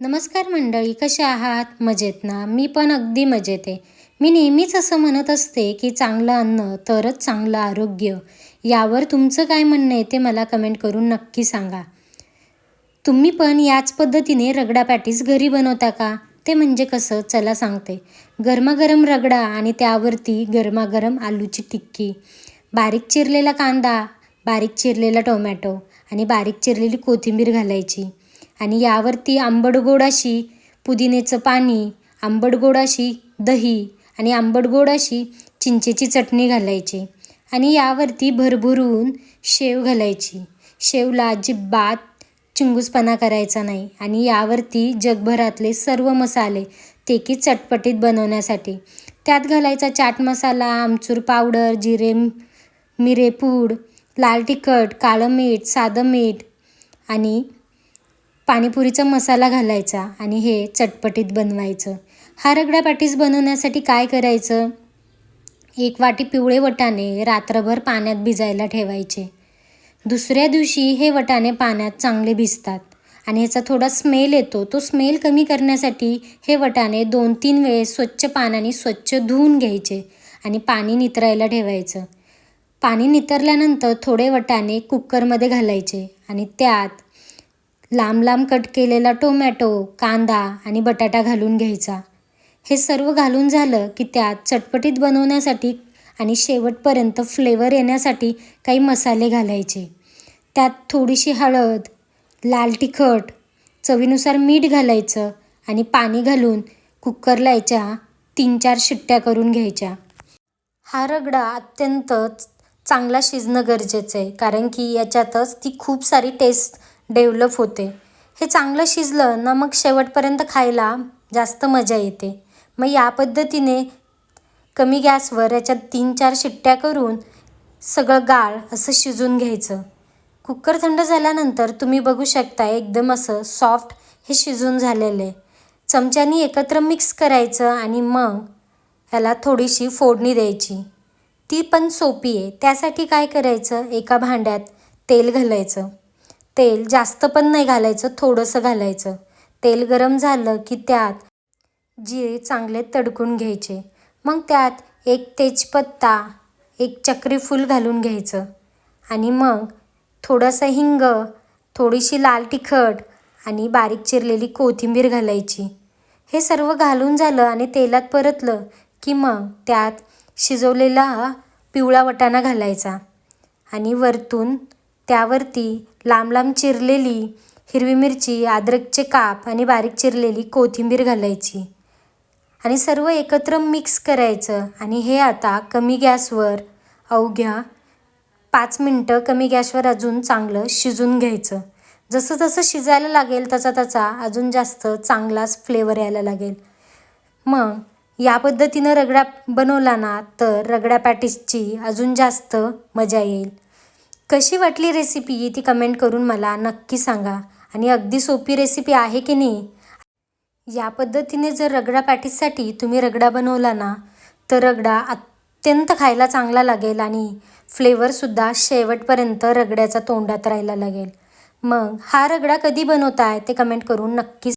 नमस्कार मंडळी कसे आहात? मजेत ना? मी पण अगदी मजेत आहे. मी नेहमीच असं म्हणत असते की चांगलं अन्न तरच चांगलं आरोग्य. यावर तुमचं काय म्हणणं आहे ते मला कमेंट करून नक्की सांगा. तुम्ही पण याच पद्धतीने रगडा पॅटीस घरी बनवता का? ते म्हणजे कसं? चला सांगते. गरमागरम रगडा आणि त्यावरती गरमागरम आलूची टिक्की बारीक चिरलेला कांदा बारीक चिरलेला टोमॅटो आणि बारीक चिरलेली कोथिंबीर घालायची. आणि यावरती आंबडगोड अशी पुदिनेचं पाणी आंबडगोड अशी दही आणि आंबडगोड अशी चिंचेची चटणी घालायची आणि यावरती भरभरून शेव घालायची. शेवला अजिबात चिंगूसपणा करायचा नाही आणि यावरती जगभरातले सर्व मसाले ते की चटपटीत बनवण्यासाठी. त्यात घालायचा चाट मसाला आमचूर पावडर जिरे मिरेपूड लाल तिखट काळं मीठ साधं मीठ आणि पाणीपुरीचा मसाला घालायचा आणि हे चटपटीत बनवायचं. हा रगडा पॅटीस बनवण्यासाठी काय करायचं? एक वाटी पिवळे वटाणे रात्रभर पाण्यात भिजायला ठेवायचे. दुसऱ्या दिवशी हे वटाणे पाण्यात चांगले भिजतात आणि ह्याचा थोडा स्मेल येतो. तो स्मेल कमी करण्यासाठी हे वटाणे दोन तीन वेळेस स्वच्छ पाण्याने स्वच्छ धुवून घ्यायचे आणि पाणी नितरायला ठेवायचं. पाणी नितरल्यानंतर थोडे वटाणे कुकरमध्ये घालायचे आणि त्यात लांब लांब कट केलेला टोमॅटो कांदा आणि बटाटा घालून घ्यायचा. हे सर्व घालून झालं की त्यात चटपटीत बनवण्यासाठी आणि शेवटपर्यंत फ्लेवर येण्यासाठी काही मसाले घालायचे. त्यात थोडीशी हळद लाल तिखट चवीनुसार मीठ घालायचं आणि पाणी घालून कुकरला याच्या तीन चार शिट्ट्या करून घ्यायच्या. हा रगडा अत्यंत चांगला शिजणं गरजेचं आहे कारण की याच्यातच ती खूप सारी टेस्ट डेव्हलप होते. हे चांगलं शिजलं ना मग शेवटपर्यंत खायला जास्त मजा येते. मग या पद्धतीने कमी गॅसवर याच्यात तीन चार शिट्ट्या करून सगळं गाळ असं शिजून घ्यायचं. कुकर थंड झाल्यानंतर तुम्ही बघू शकता एकदम असं सॉफ्ट हे शिजून झालेलं आहे. चमच्यानी एकत्र मिक्स करायचं आणि मग ह्याला थोडीशी फोडणी द्यायची. ती पण सोपी आहे. त्यासाठी काय करायचं? एका भांड्यात तेल घालायचं. तेल जास्त पण नाही घालायचं थोडंसं घालायचं. तेल गरम झालं की त्यात जिरे चांगले तडकून घ्यायचे. मग त्यात एक तेजपत्ता एक चक्री फूल घालून घ्यायचं. आणि मग थोडंसं हिंग थोडीशी लाल तिखट आणि बारीक चिरलेली कोथिंबीर घालायची. हे सर्व घालून झालं आणि तेलात परतलं की मग त्यात शिजवलेला पिवळा वटाणा घालायचा. आणि वरतून त्यावरती लांब लांब चिरलेली हिरवी मिरची अद्रकचे काप आणि बारीक चिरलेली कोथिंबीर घालायची. आणि सर्व एकत्र मिक्स करायचं. आणि हे आता कमी गॅसवर अवघ्या पाच मिनटं कमी गॅसवर अजून चांगलं शिजून घ्यायचं. जसं जसं शिजायला लागेल तसा तसा अजून जास्त चांगलाच फ्लेवर यायला लागेल. मग या पद्धतीनं रगडा बनवला ना तर रगड्या पॅटीसची अजून जास्त मजा येईल. कशी वाटली रेसिपी ती कमेंट करून मला नक्की सांगा. आणि अगदी सोपी रेसिपी आहे की नाही? या पद्धतीने जर रगडा पॅटीससाठी तुम्ही रगडा बनवला ना तर रगडा अत्यंत खायला चांगला लागेल आणि फ्लेवरसुद्धा शेवटपर्यंत रगड्याचा तोंडात राहायला लागेल. मग हा रगडा कधी बनवताय? ते कमेंट करून नक्की